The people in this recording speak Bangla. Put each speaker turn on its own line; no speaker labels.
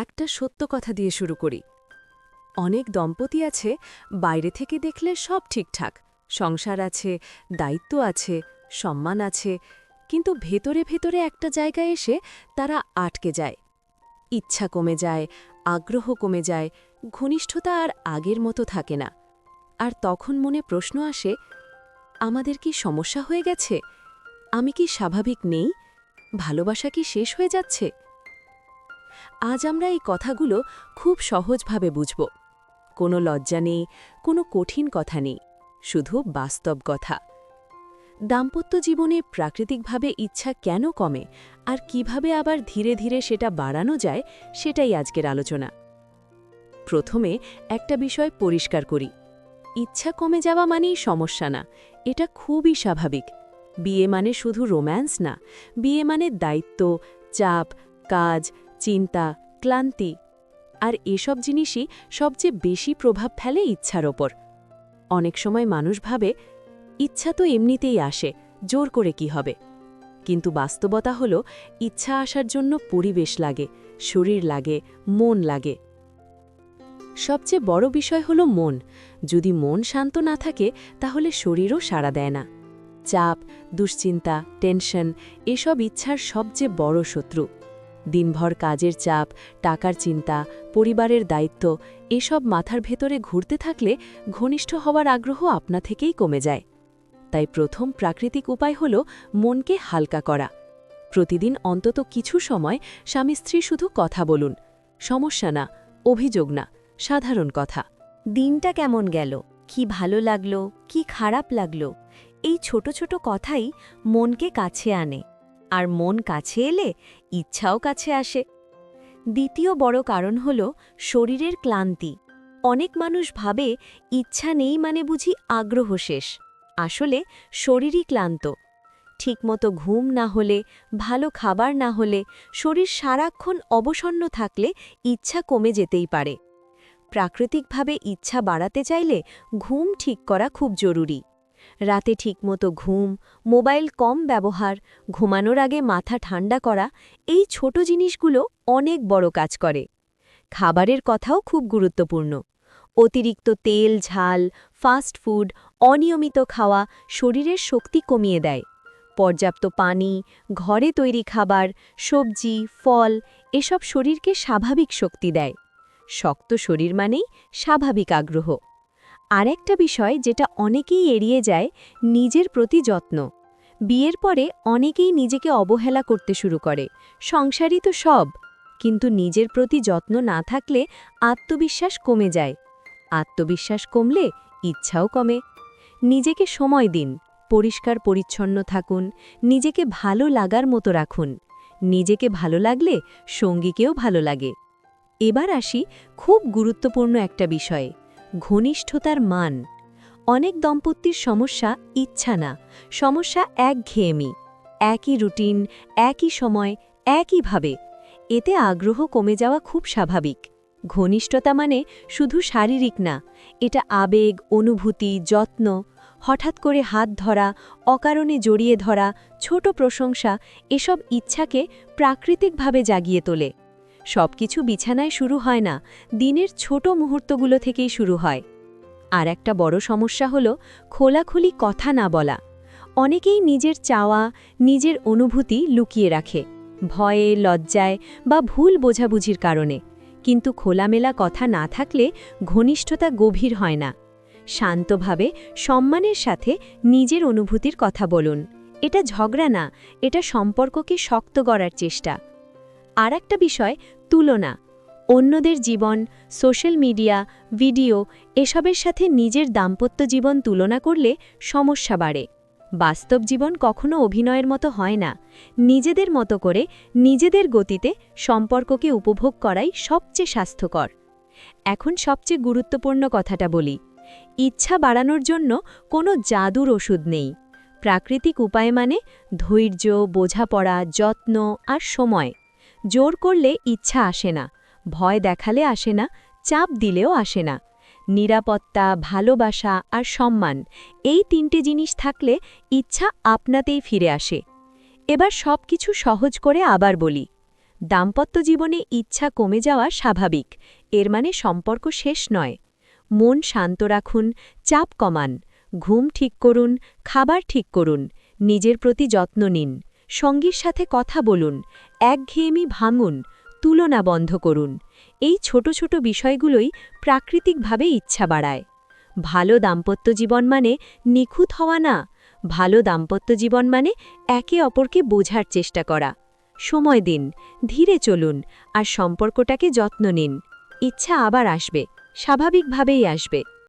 একটা সত্য কথা দিয়ে শুরু করি। অনেক দম্পতি আছে, বাইরে থেকে দেখলে সব ঠিকঠাক। সংসার আছে, দায়িত্ব আছে, সম্মান আছে, কিন্তু ভেতরে ভেতরে একটা জায়গায় এসে তারা আটকে যায়। ইচ্ছা কমে যায়, আগ্রহ কমে যায়, ঘনিষ্ঠতা আর আগের মতো থাকে না। আর তখন মনে প্রশ্ন আসে, আমাদের কি সমস্যা হয়ে গেছে? আমি কি স্বাভাবিক নেই? ভালোবাসা কি শেষ হয়ে যাচ্ছে? আজ আমরা এই কথাগুলো খুব সহজভাবে বুঝব। কোনো লজ্জা নেই, কোনো কঠিন কথা নেই, শুধু বাস্তব কথা। দাম্পত্য জীবনে প্রাকৃতিকভাবে ইচ্ছা কেন কমে, আর কীভাবে আবার ধীরে ধীরে সেটা বাড়ানো যায়, সেটাই আজকের আলোচনা। প্রথমে একটা বিষয় পরিষ্কার করি। ইচ্ছা কমে যাওয়া মানেই সমস্যা না, এটা খুবই স্বাভাবিক। বিয়ে মানে শুধু রোম্যান্স না, বিয়ে মানে দায়িত্ব, চাপ, কাজ চিন্তা, ক্লান্তি, আর এসব জিনিসই সবচেয়ে বেশি প্রভাব ফেলে ইচ্ছার ওপর। অনেক সময় মানুষ ভাবে, ইচ্ছা তো এমনিতেই আসে, জোর করে কি হবে? কিন্তু বাস্তবতা হল, ইচ্ছা আসার জন্য পরিবেশ লাগে, শরীর লাগে, মন লাগে। সবচেয়ে বড় বিষয় হল মন। যদি মন শান্ত না থাকে, তাহলে শরীরও সাড়া দেয় না। চাপ, দুশ্চিন্তা, টেনশন, এসব ইচ্ছার সবচেয়ে বড় শত্রু। দিনভর কাজের চাপ, টাকার চিন্তা, পরিবারের দায়িত্ব, এসব মাথার ভেতরে ঘুরতে থাকলে ঘনিষ্ঠ হওয়ার আগ্রহ আপনা থেকেই কমে যায়। তাই প্রথম প্রাকৃতিক উপায় হল মনকে হালকা করা। প্রতিদিন অন্তত কিছু সময় স্বামী স্ত্রী শুধু কথা বলুন। সমস্যা না, অভিযোগ না, সাধারণ কথা।
দিনটা কেমন গেল? কি ভালো লাগল? কি খারাপ লাগল? এই ছোট ছোট কথাই মনকে কাছে আনে। আর মন কাছে এলে ইচ্ছাও কাছে আসে। দ্বিতীয় বড় কারণ হল শরীরের ক্লান্তি। অনেক মানুষ ভাবে ইচ্ছা নেই মানে বুঝি আগ্রহ শেষ। আসলে শরীরই ক্লান্ত। ঠিকমতো ঘুম না হলে, ভালো খাবার না হলে, শরীর সারাক্ষণ অবসন্ন থাকলে ইচ্ছা কমে যেতেই পারে। প্রাকৃতিকভাবে ইচ্ছা বাড়াতে চাইলে ঘুম ঠিক করা খুব জরুরি। রাতে ঠিকমতো ঘুম, মোবাইল কম ব্যবহার, ঘুমানোর আগে মাথা ঠান্ডা করা, এই ছোট জিনিসগুলো অনেক বড় কাজ করে। খাবারের কথাও খুব গুরুত্বপূর্ণ। অতিরিক্ত তেল, ঝাল, ফাস্ট ফুড, অনিয়মিত খাওয়া শরীরের শক্তি কমিয়ে দেয়। পর্যাপ্ত পানি, ঘরে তৈরি খাবার, সবজি, ফল, এসব শরীরকে স্বাভাবিক শক্তি দেয়। শক্ত শরীর মানেই স্বাভাবিক আগ্রহ। আরেকটা বিষয় যেটা অনেকেই এড়িয়ে যায়, নিজের প্রতি যত্ন। বিয়ের পরে অনেকেই নিজেকে অবহেলা করতে শুরু করে। সংসারই তো সব। কিন্তু নিজের প্রতি যত্ন না থাকলে আত্মবিশ্বাস কমে যায়। আত্মবিশ্বাস কমলে ইচ্ছাও কমে। নিজেকে সময় দিন, পরিষ্কার পরিচ্ছন্ন থাকুন, নিজেকে ভালো লাগার মতো রাখুন। নিজেকে ভালো লাগলে সঙ্গীকেও ভালো লাগে। এবার আসি খুব গুরুত্বপূর্ণ একটা বিষয়ে। ঘনিষ্ঠতার মান। অনেক দম্পতির সমস্যা ইচ্ছা না। সমস্যা এক একঘেয়েমি। একই রুটিন, একই সময় একইভাবে এতে আগ্রহ কমে যাওয়া খুব স্বাভাবিক। ঘনিষ্ঠতা মানে শুধু শারীরিক না, এটা আবেগ, অনুভূতি, যত্ন, হঠাৎ করে হাত ধরা, অকারণে জড়িয়ে ধরা, ছোট প্রশংসা, এসব ইচ্ছাকে প্রাকৃতিকভাবে জাগিয়ে তোলে। সবকিছু বিছানায় শুরু হয় না, দিনের ছোট মুহূর্তগুলো থেকেই শুরু হয়। আর একটা বড় সমস্যা হল খোলাখুলি কথা না বলা। অনেকেই নিজের চাওয়া, নিজের অনুভূতি লুকিয়ে রাখে, ভয়ে, লজ্জায় বা ভুল বোঝাবুঝির কারণে। কিন্তু খোলামেলা কথা না থাকলে ঘনিষ্ঠতা গভীর হয় না। শান্তভাবে সম্মানের সাথে নিজের অনুভূতির কথা বলুন। এটা ঝগড়া না, এটা সম্পর্ককে শক্ত করার চেষ্টা। আর একটা বিষয়, তুলনা। অন্যদের জীবন, সোশ্যাল মিডিয়া, ভিডিও, এসবের সাথে নিজের দাম্পত্য জীবন তুলনা করলে সমস্যা বাড়ে। বাস্তব জীবন কখনো অভিনয়ের মতো হয় না। নিজেদের মতো করে নিজেদের গতিতে সম্পর্ককে উপভোগ করাই সবচেয়ে স্বাস্থ্যকর। এখন সবচেয়ে গুরুত্বপূর্ণ কথাটা বলি। ইচ্ছা বাড়ানোর জন্য কোনো জাদুর ওষুধ নেই। প্রাকৃতিক উপায় মানে ধৈর্য, বোঝাপড়া, যত্ন আর সময়। জোর করলে ইচ্ছা আসে না, ভয় দেখালে আসে না, চাপ দিলেও আসে না। নিরাপত্তা, ভালোবাসা আর সম্মান, এই তিনটে জিনিস থাকলে ইচ্ছা আপনাতেই ফিরে আসে। এবার সব কিছু সহজ করে আবার বলি। দাম্পত্য জীবনে ইচ্ছা কমে যাওয়া স্বাভাবিক, এর মানে সম্পর্ক শেষ নয়। মন শান্ত রাখুন, চাপ কমান, ঘুম ঠিক করুন, খাবার ঠিক করুন, নিজের প্রতি যত্ন নিন। সঙ্গীর সাথে কথা বলুন, একঘেয়েমি ভাঙুন, তুলনা বন্ধ করুন। এই ছোট ছোট বিষয়গুলোই প্রাকৃতিকভাবে ইচ্ছা বাড়ায়। ভালো দাম্পত্য জীবন মানে নিখুঁত হওয়া না, ভালো দাম্পত্য জীবন মানে একে অপরকে বোঝার চেষ্টা করা। সময় দিন, ধীরে চলুন আর সম্পর্কটাকে যত্ন নিন। ইচ্ছা আবার আসবে, স্বাভাবিকভাবেই আসবে।